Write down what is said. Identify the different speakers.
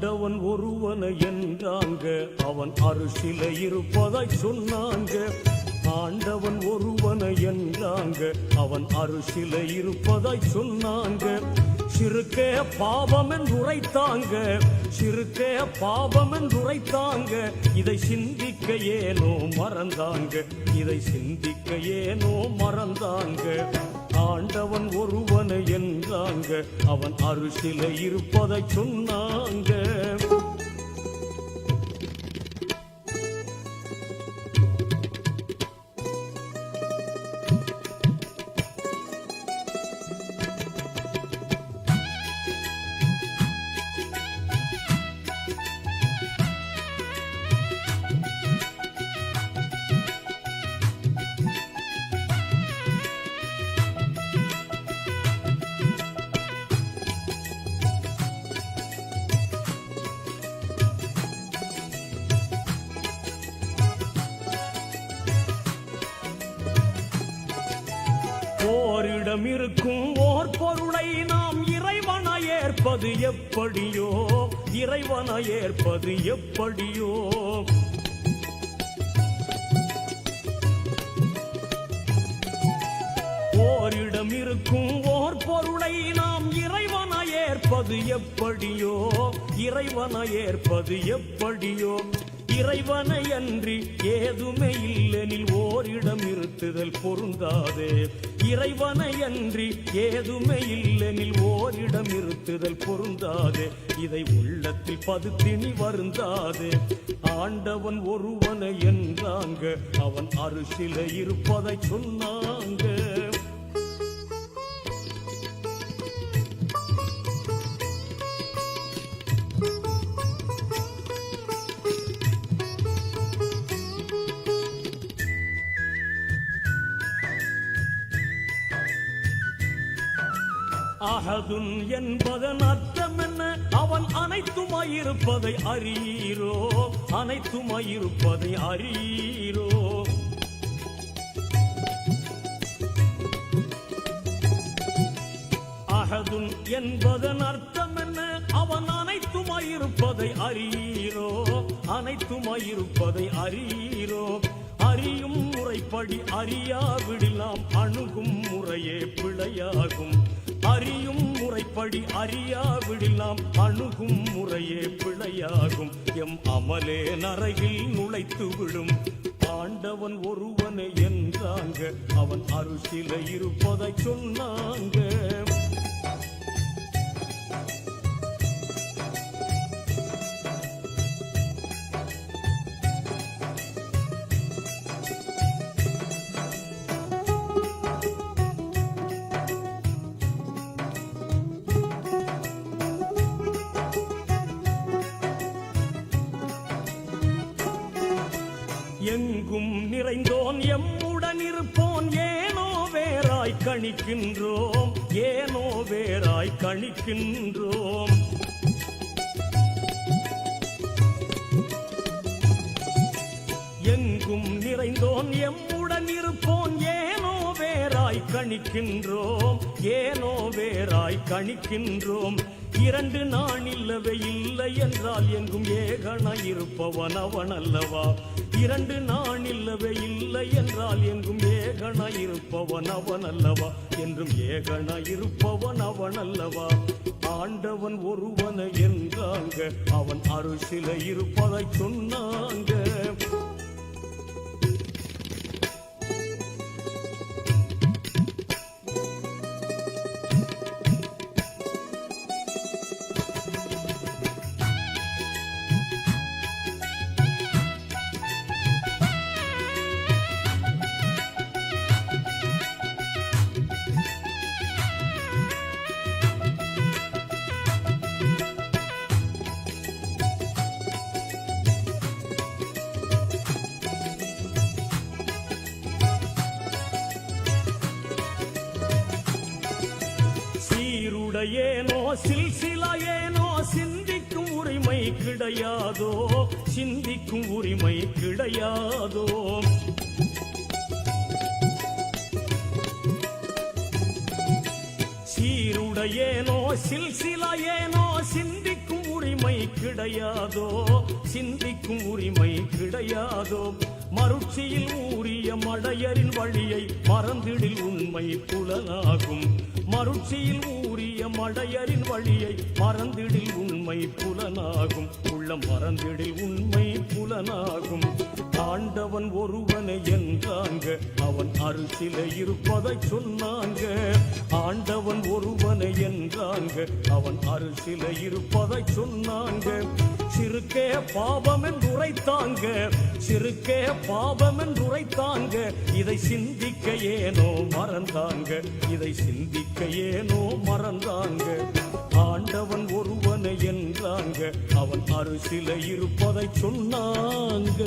Speaker 1: ஒருவனை என்றாங்க. அவன் அரிசில இருப்பதை சொன்னாங்க. ஆண்டவன் ஒருவனை என்றாங்க. அவன் அரிசில இருப்பதை சொன்னாங்க. சிறுக்கே பாவம் என்று உரைத்தாங்க. சிறுக்கே பாவம் என்று உரைத்தாங்க. இதை சிந்திக்க ஏனோ மறந்தாங்க. இதை சிந்திக்க ஏனோ மறந்தாங்க. அவன் அருசில இருப்பதை சொன்னாங்க. என்னிடம் இருக்கும் ஓர் பொருளை நாம் இறைவன ஏற்பது எப்படியோ? இறைவன ஏற்பது எப்படியோ? ஓரிடம் இருக்கும் ஓர் பொருளை நாம் இறைவன ஏற்பது எப்படியோ? இறைவன ஏற்பது எப்படியோ? இறைவனை அன்றி ஏதுமே இல்லெனில் ஓரிடம் இருத்துதல் பொருந்தாதே. இறைவனை அன்றி ஏதுமே இல்லெனில் ஓரிடம் இருத்துதல் பொருந்தாதே. இதை உள்ளத்தில் பதுத்தினி வருந்தாதே. ஆண்டவன் ஒருவனை என்றாங்க அவன் அரிசில இருப்பதை சொன்னாங்க. அகதுன் என்பதன் அர்த்தம் என்ன அவன் அனைத்துமாயிருப்பதை அறியீரோ? அனைத்துமாயிருப்பதை அறியீரோ? அகதுன் என்பதன் அர்த்தம் என்ன அவன் அனைத்துமாயிருப்பதை அறியீரோ? அனைத்துமாயிருப்பதை அறியீரோ? அறியும் முறைப்படி அறியாவிடலாம் அணுகும் முறையே பிழையாகும். அறியும் முறைப்படி அறியாவிடலாம் அணுகும் முறையே பிழையாகும். எம் அமலே நரகில் நுழைத்து விடும். ஆண்டவன் ஒருவனை என்றாங்க. அவன் அருசில இருப்பதை சொன்னாங்க. எங்கும் நிறைந்தோன் எம்முடன் இருப்போன். ஏனோ வேறாய் கணிக்கின்றோம். ஏனோ வேறாய் கணிக்கின்றோம். எங்கும் நிறைந்தோன் எம் வேறாய் கணிக்கின்றோம். ஏனோ வேறாய் கணிக்கின்றோம். இரண்டு நான் இல்லவே இல்லை என்றால் எங்கும் ஏகன இருப்பவன் அவன் அல்லவா இரண்டு நான் இல்லவே இல்லை என்றால் எங்கும் ஏகன இருப்பவன் அவன் அல்லவா என்றும் ஏகன இருப்பவன் அவன் அல்லவா ஆண்டவன் ஒருவனை என்றாங்க. அவன் அருசில இருப்பதை சொன்னாங்க. சீருடையேனோ ஏனோ சிந்திக்கும் உரிமை கிடையாதோ சிந்திக்கும் உரிமை கிடையாதோ. சீருடையேனோ சில்சிலையேனோ சிந்திக்கும் உரிமை கிடையாதோ சிந்திக்கும் உரிமை கிடையாதோ. மருட்சியில் ஊறிய மடையரின் வழியை மறந்திடில் உண்மை புலனாகும். மருட்சியில் ஊறிய மடையரின் வழியை மறந்திடில் உண்மை புலனாகும். உள்ளம் மறந்திடில் உண்மை புலனாகும். ஆண்டவன் ஒருவனை என்றாங்க அவன் அருசில இருப்பதை சொன்னாங்க. ஆண்டவன் ஒருவனை என்றாங்க அவன் அருசில இருப்பதை சொன்னாங்க. சிறுக்கே பாபம் என்று உரைத்தாங்க. சிறுக்கே பாவம் என்று உரைத்தாங்க இதை சிந்திக்க ஏனோ மறந்தாங்க. இதை சிந்திக்க ஏனோ மறந்தாங்க. ஆண்டவன் ஒருவனை என்றாங்க. அவன் அருசில இருப்பதை சொன்னாங்க.